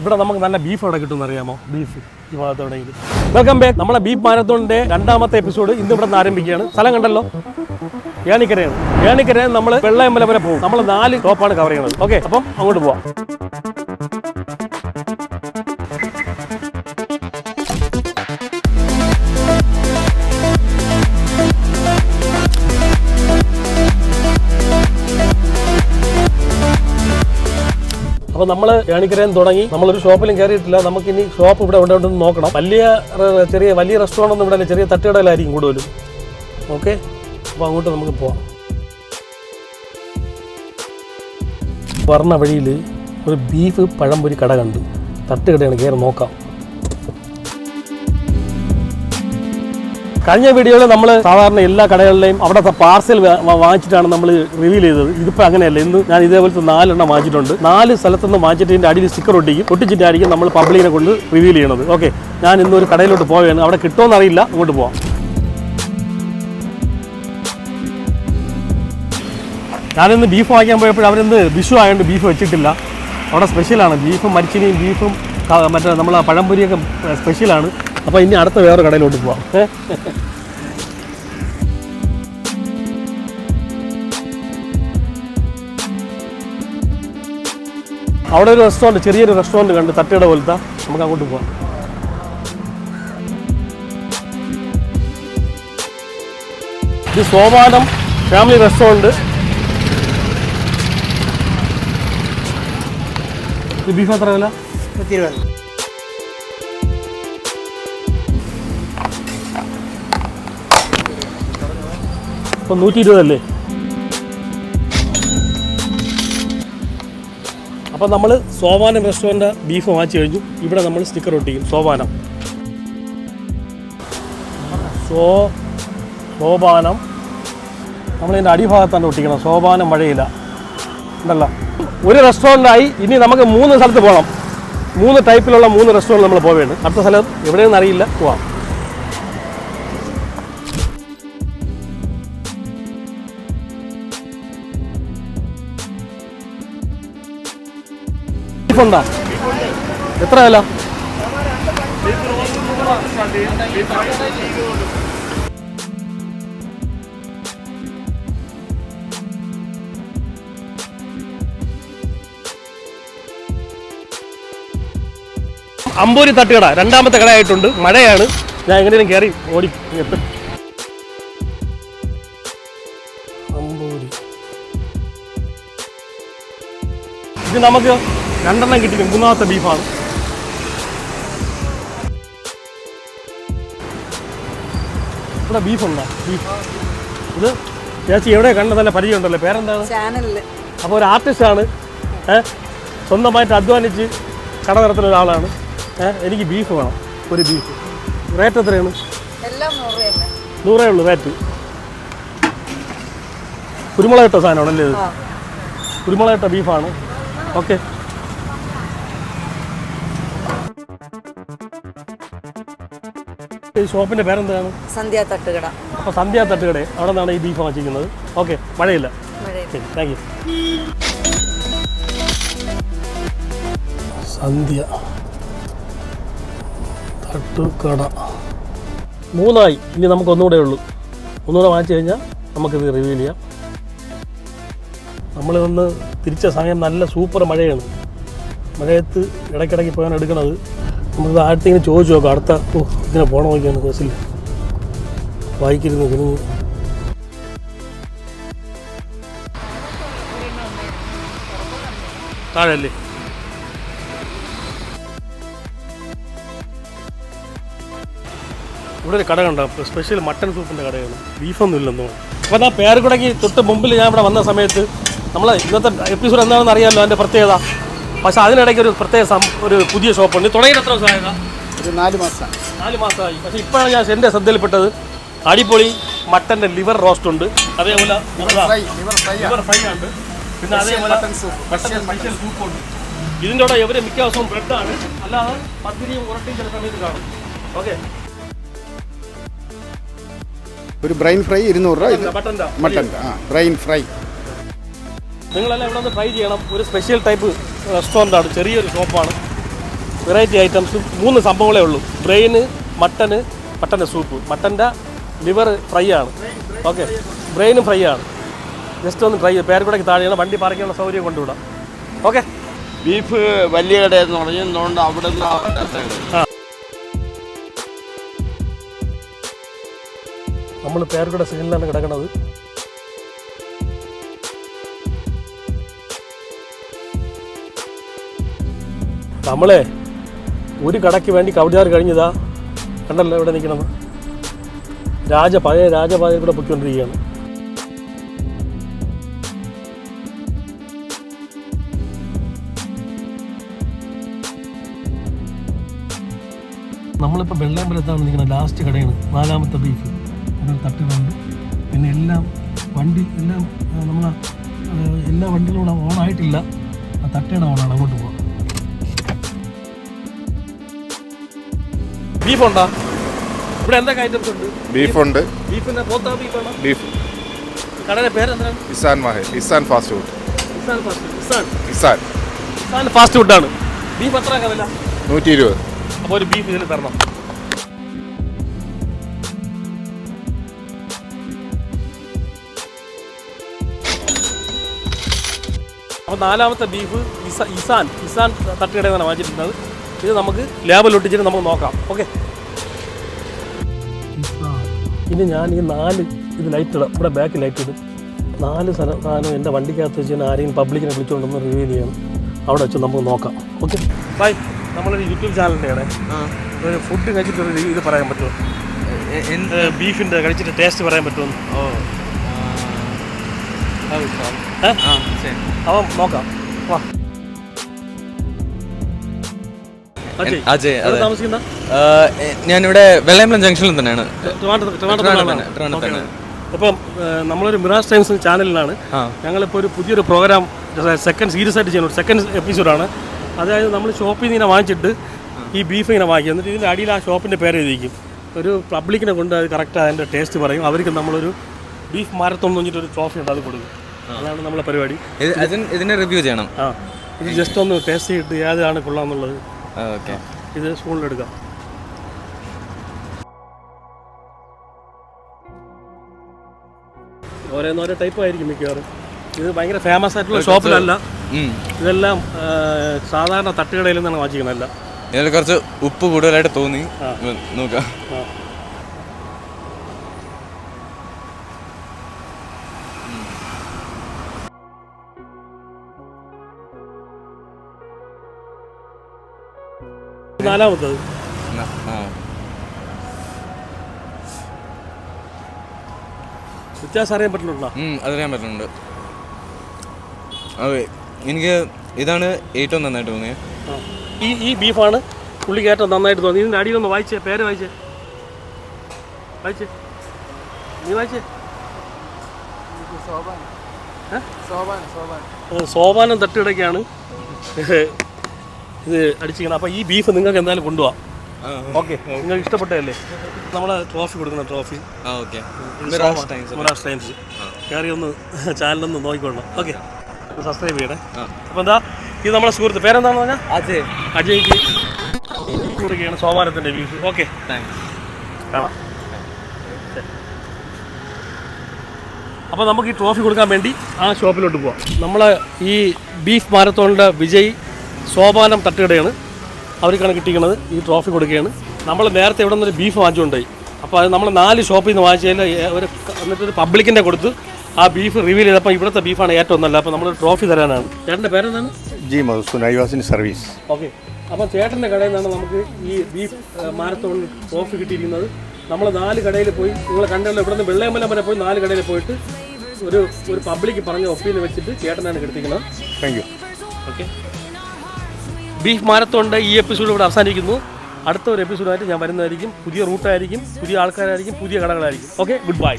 ഇവിടെ നമുക്ക് നല്ല ബീഫ് അവിടെ കിട്ടുമെന്ന് അറിയാമോ? ബീഫ് ഈ ഭാഗത്ത് എവിടെയെങ്കിലും വെൽക്കം ബാക്ക് നമ്മളെ ബീഫ് മാരത്തോണിന്റെ രണ്ടാമത്തെ എപ്പിസോഡ് ഇന്ന് ഇവിടെ നിന്ന് ആരംഭിക്കുകയാണ്. സ്ഥലം കണ്ടല്ലോ? ഏണിക്കരയാണ്. ഏണിക്കരയാണ് നമ്മൾ വെള്ളയമ്പലം വരെ പോകും. നമ്മൾ നാല് ടോപ്പാണ് കവർ ചെയ്യുന്നത് ഓക്കെ അപ്പം അങ്ങോട്ട് പോവാം. അപ്പോൾ നമ്മൾ ഏണിക്കരയിൽ തുടങ്ങി നമ്മളൊരു ഷോപ്പിലും കയറിയിട്ടില്ല. നമുക്ക് ഇനി ഷോപ്പ് ഇവിടെ ഇവിടെ ഉണ്ടെന്ന് നോക്കണം. വലിയ ചെറിയ വലിയ റെസ്റ്റോറന്റ് ഒന്നും ഇവിടെ ചെറിയ തട്ടുകടയിലായിരിക്കും കൂടുതലും. ഓക്കെ അപ്പോൾ അങ്ങോട്ട് നമുക്ക് പോവാം. പറഞ്ഞ വഴിയിൽ ഒരു ബീഫ് പഴംപൊരി കട കണ്ടു തട്ടുകടയാണ് കയറി നോക്കാം. കഴിഞ്ഞ വീഡിയോയിൽ നമ്മൾ സാധാരണ എല്ലാ കടകളിലെയും അവിടുത്തെ പാർസൽ വാങ്ങിച്ചിട്ടാണ് നമ്മൾ റിവീൽ ചെയ്തത്. ഇതിപ്പോൾ അങ്ങനെയല്ല. ഇന്ന് ഞാൻ ഇതേപോലത്തെ നാലെണ്ണം വാങ്ങിച്ചിട്ടുണ്ട്. നാല് സ്ഥലത്തുനിന്ന് വാങ്ങിച്ചിട്ട് അടിയിൽ സ്റ്റിക്കർ ഒട്ടിക്കും. ഒട്ടിച്ചിട്ടായിരിക്കും നമ്മൾ പബ്ലിക്കിനെ കൊണ്ട് റിവീൽ ചെയ്യണത്. ഓക്കെ ഞാൻ ഇന്ന് ഒരു കടയിലോട്ട് പോവുകയാണ്. അവിടെ കിട്ടുമോ അറിയില്ല. അങ്ങോട്ട് പോവാം. ഞാനിന്ന് ബീഫ് വാങ്ങിക്കാൻ പോയപ്പോൾ അവരിന്ന് വിഷു ആയതുകൊണ്ട് ബീഫ് വെച്ചിട്ടില്ല. അവിടെ സ്പെഷ്യലാണ് ബീഫും മരിച്ചിനിയും ബീഫും മറ്റേ നമ്മൾ പഴംപൊരിയൊക്കെ സ്പെഷ്യലാണ് അപ്പോൾ ഇനി അടുത്ത വേറെ കടയിലോട്ട് പോവാം. അവിടെ ഒരു റെസ്റ്റോറന്റ് ചെറിയൊരു റെസ്റ്റോറന്റ് കണ്ട് തട്ടിയുടെ പോലത്തെ. നമുക്ക് അങ്ങോട്ട് പോവാം. ഇത് സോപാനം ഫാമിലി റെസ്റ്റോറന്റ് ഇത് ബീഫ് എത്ര വില? ഇരുപത്. ഇപ്പം നൂറ്റി ഇരുപതല്ലേ അപ്പം നമ്മൾ സോവാനം റെസ്റ്റോറന്റ് ബീഫ് വാങ്ങിച്ചു കഴിഞ്ഞു. ഇവിടെ നമ്മൾ സ്റ്റിക്കർ ഒട്ടിക്കും. സോവാനം. സോ സോപാനം. നമ്മളിതിന്റെ അടിഭാഗത്താണ് ഒട്ടിക്കണം സോപാനം മഴയില്ല. ഉണ്ടല്ലോ. ഒരു റെസ്റ്റോറന്റായി ഇനി നമുക്ക് മൂന്ന് സ്ഥലത്ത് പോകണം. മൂന്ന് ടൈപ്പിലുള്ള മൂന്ന് റെസ്റ്റോറന്റ് നമ്മൾ പോവുകയാണ് അടുത്ത സ്ഥലം എവിടെയെന്ന് അറിയില്ല. പോവാം. ബീഫുണ്ടോ എത്ര വില? അമ്പൂരി തട്ടുകട രണ്ടാമത്തെ കടയായിട്ടുണ്ട്. മഴയാണ്. ഞാൻ എങ്ങനെയും കയറി ഓടി അമ്പൂരി. ഇത് നമുക്ക് രണ്ടെണ്ണം കിട്ടിയില്ല മൂന്നാമത്തെ ബീഫാണ്. ഇവിടെ ബീഫുണ്ടോ? ബീഫ്. ഇത് ചേച്ചി എവിടെ കണ്ടതല്ല നല്ല പരിചയമുണ്ടല്ലോ. പേരെന്താണ്? ചാനലിൽ അപ്പോൾ ഒരു ആർട്ടിസ്റ്റാണ്. ഏ സ്വന്തമായിട്ട് അധ്വാനിച്ച് കട നടത്തുന്ന ഒരാളാണ്. ഏ എനിക്ക് ബീഫ് വേണം. ഒരു ബീഫ്. റേറ്റ് എത്രയാണ്? നൂറ് ഉള്ളൂ റേറ്റ്. കുരുമുളക് ഇട്ട സാധനമാണല്ലേ ഇത്? കുരുമുളക് ഇട്ട ബീഫാണ്. ഓക്കെ. ഈ ഷോപ്പിന്റെ പേരെന്താണ്? സന്ധ്യ തട്ടുകട. അപ്പോൾ സന്ധ്യ തട്ടുകട. അവിടെ നിന്നാണ് ഈ ബീഫ് വാങ്ങിക്കുന്നത് ഓക്കെ മഴയില്ല. ശരി താങ്ക് യു സന്ധ്യ തട്ടുകട. മൂന്നായി. ഇനി നമുക്ക് ഒന്നുകൂടെ ഉള്ളൂ. ഒന്നുകൂടെ വാങ്ങിച്ചു കഴിഞ്ഞാൽ നമുക്കിത് റിവ്യൂ ചെയ്യാം. നമ്മൾ വന്ന് തിരിച്ച സമയം നല്ല സൂപ്പർ മഴയാണ്. മഴയത്ത് ഇടയ്ക്കിടയ്ക്ക് പോകാൻ എടുക്കണത് നമുക്ക് ആഴത്തിങ്ങനെ ചോദിച്ചു നോക്കാം അടുത്ത ഓ ഇങ്ങനെ പോകണം നോക്കിയാണ് ബസ്സിൽ വായിക്കരുത് കുഞ്ഞു താഴല്ലേ ഇവിടെ ഒരു കട കണ്ടോ? സ്പെഷ്യൽ മട്ടൺ സൂപ്പിന്റെ കടയാണ്. ബീഫൊന്നും ഇല്ലെന്നോ അപ്പോൾ ആ പേരക്കുടയ്ക്ക് തൊട്ട് മുമ്പിൽ ഞാൻ ഇവിടെ വന്ന സമയത്ത് നമ്മൾ ഇന്നത്തെ എപ്പിസോഡ് എന്താണെന്ന് അറിയാമല്ലോ അതിന്റെ പ്രത്യേകത. പക്ഷേ അതിനിടയ്ക്ക് ഒരു പ്രത്യേക ഒരു പുതിയ ഷോപ്പുണ്ട്. തുടങ്ങിയിട്ട് എത്ര ദിവസമായതാ? ഒരു നാല് മാസം. നാല് മാസമായി. പക്ഷേ ഇപ്പോഴാണ് ഞാൻ എന്റെ ശ്രദ്ധയിൽപ്പെട്ടത്. അടിപൊളി മട്ടന്റെ ലിവർ റോസ്റ്റ് ഉണ്ട്. അതേപോലെ ലിവർ ഫ്രൈ ഉണ്ട്. പിന്നെ അതേപോലെ സൂപ്പ് ഉണ്ട്. ഇതിന്റെ കൂടെ ഇവർ മിക്ക ദിവസവും ബ്രെഡാണ് അല്ലാതെ പത്തിരിയും ഉരട്ടിയും ചില സമയത്ത് കാണും. ഓക്കെ ഒരു ബ്രെയിൻ ഫ്രൈ ഇരുന്നൂറ് രൂപ. മട്ടൻ ആ ബ്രെയിൻ ഫ്രൈ. നിങ്ങളെല്ലാം ഇവിടെ ഒന്ന് ട്രൈ ചെയ്യണം. ഒരു സ്പെഷ്യൽ ടൈപ്പ് റെസ്റ്റോറന്റ് ആണ്. ചെറിയൊരു ഷോപ്പാണ് വെറൈറ്റി ഐറ്റംസ് മൂന്ന് സംഭവങ്ങളേ ഉള്ളൂ. ബ്രെയിന് മട്ടന് മട്ടന്റെ സൂപ്പ് മട്ടന്റെ ലിവർ ഫ്രൈ ആണ്. ഓക്കെ ബ്രെയിനും ഫ്രൈ ആണ്. ജസ്റ്റ് ഒന്ന് ട്രൈ ചെയ്ത് പേരക്കുടയ്ക്ക് താഴെയാണ് വണ്ടി പാർക്കാനുള്ള സൗകര്യം കൊണ്ടുവിടാം. ഓക്കെ ബീഫ് വലിയ കടയെന്ന് പറഞ്ഞതുകൊണ്ട് അവിടെ നമ്മൾ പേരക്കുട സിഗ്നലാണ് കിടക്കുന്നത് നമ്മളെ ഒരു കടയ്ക്ക് വേണ്ടി കവടിയാർ കഴിഞ്ഞതാ. കണ്ടല്ലോ ഇവിടെ നിൽക്കണം രാജ പഴയ രാജപാതയിൽ കൂടെ പൊയ്ക്കൊണ്ടിരിക്കുകയാണ്. നമ്മളിപ്പോൾ വെള്ളാമ്പലത്താണ് നിൽക്കുന്നത്. ലാസ്റ്റ് കടയാണ്. നാലാമത്തെ ബീഫ് അതിൽ തട്ടുകളുണ്ട്. പിന്നെ എല്ലാം വണ്ടി എല്ലാം നമ്മൾ എല്ലാ വണ്ടികളും ഓണായിട്ടില്ല ആ തട്ടയുടെ ഓണാണ് അങ്ങോട്ട് ബീഫ് ഉണ്ടോ ഇവിടെ എന്തൊക്കെ ഐറ്റംസ് ഉണ്ട് ബീഫുണ്ട്. ബീഫിന്റെ പോത്താ ബീഫാണ്? ബീഫ്. കടയുടെ പേരെന്താണ്? Izan മഹേ Isan fast food. Isan fast Isan. Isan. Isan fast ഫുഡാണ്. ബീഫ് എത്ര വില? നൂറ്റി ഇരുപത് അപ്പോൾ ഒരു ബീഫ് ഇതിന് തരണം. അപ്പോൾ നാലാമത്തെ ബീഫ് ഇസ ഇസാൻ. ഇസാൻ തട്ടുകടയിൽ നിന്നാണ് വാങ്ങിച്ചിട്ടുള്ളത്. ഇത് നമുക്ക് ലാബിൽ ഒട്ടിച്ചിട്ട് നമുക്ക് നോക്കാം. ഓക്കെ ഇനി ഞാൻ ഈ നാല് ഇത് ലൈറ്റ് ഇടാം. ഇവിടെ ബാക്ക് ലൈറ്റ് ഇടും. നാല് സ്ഥലം സാധനം എന്റെ വണ്ടിക്കകത്ത് വെച്ച് കഴിഞ്ഞാൽ ആരെയും പബ്ലിക്കിനെ വിളിച്ചുകൊണ്ടൊന്ന് റിവ്യൂ ചെയ്യണം. അവിടെ വെച്ച് നമുക്ക് നോക്കാം. ഓക്കെ ബൈ നമ്മളൊരു യൂട്യൂബ് ചാനലിന്റെ ആണ്. ഒരു ഫുഡ് കഴിച്ചിട്ട് ഒരു ഇത് പറയാൻ പറ്റുമോ? ബീഫിന്റെ കഴിച്ചിട്ട് ടേസ്റ്റ് പറയാൻ പറ്റുമോ? ഏ? അപ്പം നോക്കാം. വാ. അജയ്, അതെ. ഞാനിവിടെ വെള്ളയമ്പലം ജംഗ്ഷനിൽ തന്നെയാണ്. അപ്പം ട്രിവാൻഡ്രത്താണ് നമ്മളൊരു മിറാസ് ടൈംസ് ചാനലിലാണ്. ഞങ്ങളിപ്പോൾ ഒരു പുതിയൊരു പ്രോഗ്രാം സെക്കൻഡ് സീരീസ് ആയിട്ട് ചെയ്യുന്നു സെക്കൻഡ് എപ്പിസോഡാണ് അതായത് നമ്മൾ ഷോപ്പിൽ നിന്ന് ഇങ്ങനെ വാങ്ങിച്ചിട്ട് ഈ ബീഫ് ഇങ്ങനെ വാങ്ങിക്കുക എന്നിട്ട് ഇതിന്റെ അടിയിൽ ആ ഷോപ്പിന്റെ പേര് എഴുതിക്കും ഒരു പബ്ലിക്കിനെ കൊണ്ട് അത് കറക്റ്റ് അതിന്റെ ടേസ്റ്റ് പറയും. അവർക്ക് നമ്മളൊരു ബീഫ് മാരത്തോൺ എന്ന് പറഞ്ഞിട്ടൊരു ട്രോഫി ഉണ്ട് അത് കൊടുക്കും. അതാണ് നമ്മളെ പരിപാടി. ഇത് ഇതിനെ റിവ്യൂ ചെയ്യണം. ആ. ഇത് ജസ്റ്റ് ഒന്ന് ടേസ്റ്റ് ചെയ്തിട്ട് ഏതാണ് കൊള്ളാമെന്നുള്ളത് ഓക്കെ. ഇത് സ്പൂണിലെടുക്കാം ഓരോന്നോരോ ടൈപ്പ് ആയിരിക്കും മിക്കവാറും. ഇത് ഭയങ്കര ഫേമസ് ആയിട്ടുള്ള ഷോപ്പിലല്ല ഇതെല്ലാം സാധാരണ തട്ടുകടയിൽ നിന്നാണ് വാങ്ങിക്കുന്നതല്ല ഇതിൽ കുറച്ച് ഉപ്പ് കൂടുതലായിട്ട് തോന്നി. നോക്കാം. നാലാമത്തത്. വ്യത്യാസം അറിയാൻ പറ്റുന്നുണ്ടോ? അതറിയാൻ പറ്റുന്നുണ്ട്. അതെ എനിക്ക് ഇതാണ് ഏറ്റവും നന്നായിട്ട് തോന്നിയത്. ഈ ഈ ബീഫാണ് പുള്ളിക്ക് ഏറ്റവും നന്നായിട്ട് തോന്നി ഇതിന്റെ അടിയിലൊന്ന് വായിച്ചേ പേര് വായിച്ചേ. വായിച്ചേ. നീ വായിച്ചേ? സോപാനം സോപാനം തട്ടിടയ്ക്കാണ് ഇത് അടിച്ചിരിക്കണം. അപ്പോൾ ഈ ബീഫ് നിങ്ങൾക്ക് എന്തായാലും കൊണ്ടുപോകാം ഓക്കെ നിങ്ങൾ ഇഷ്ടപ്പെട്ടല്ലേ നമ്മൾ ട്രോഫി കൊടുക്കുന്ന ട്രോഫി ടൈംസ് കയറി ഒന്ന് ചാനലൊന്ന് നോക്കിക്കൊള്ളണം. ഓക്കെ സബ്സ്ക്രൈബ് ചെയ്യണേ. അപ്പോൾ എന്താ? ഇത് നമ്മുടെ സുഹൃത്ത്. പേരെന്താണെന്ന് പറഞ്ഞാൽ അജയ്. അജയ്ക്ക് കൊടുക്കുകയാണ് സോമാനത്തിന്റെ ബീഫ് ഓക്കെ താങ്ക്സ് കാണാം. അപ്പോൾ നമുക്ക് ഈ ട്രോഫി കൊടുക്കാൻ വേണ്ടി ആ ഷോപ്പിലോട്ട് പോവാം. നമ്മൾ ഈ ബീഫ് മാരത്തോണിന്റെ വിജയ് സോപാനം തട്ടുകടയാണ്. അവർക്കാണ് കിട്ടിയിരിക്കുന്നത്. ഈ ട്രോഫി കൊടുക്കുകയാണ്. നമ്മൾ നേരത്തെ ഇവിടെ നിന്നൊരു ബീഫ് വാങ്ങിച്ചുകൊണ്ടായി അപ്പോൾ അത് നമ്മൾ നാല് ഷോപ്പിൽ നിന്ന് വാങ്ങിച്ചതിൽ ഒരു എന്നിട്ട് ഒരു പബ്ലിക്കിന്റെ കൊടുത്ത് ആ ബീഫ് റിവീൽ ചെയ്തപ്പോൾ ഇവിടുത്തെ ബീഫാണ് ഏറ്റവും നല്ല അപ്പോൾ നമ്മൾ ട്രോഫി തരാനാണ്. ചേട്ടന്റെ പേരെന്താണ്? G Madhusudan I service okay അപ്പോൾ ചേട്ടന്റെ കടയിൽ നിന്നാണ് നമുക്ക് ഈ ബീഫ് മാരത്തോൺ ട്രോഫി കിട്ടിയിരിക്കുന്നത്. നമ്മൾ നാല് കടയിൽ പോയി നിങ്ങൾ കണ്ടല്ലോ ഇവിടെ നിന്ന് വെള്ളയമ്പലം വരെ പോയി നാല് കടയിൽ പോയിട്ട് ഒരു ഒരു പബ്ലിക്ക് പറഞ്ഞ ഒപ്പീനിയൻ വെച്ചിട്ട് ചേട്ടനാണ് കിടത്തിക്കുന്നത് താങ്ക് യു ഓക്കെ ബീഫ് മാരത്തോണിന്റെ ഈ എപ്പിസോഡ് ഇവിടെ അവസാനിക്കുന്നു. അടുത്ത ഒരു എപ്പിസോഡായിട്ട് ഞാൻ വരുന്നതായിരിക്കും. പുതിയ റൂട്ടായിരിക്കും പുതിയ ആൾക്കാരായിരിക്കും പുതിയ കടകളായിരിക്കും. Okay good bye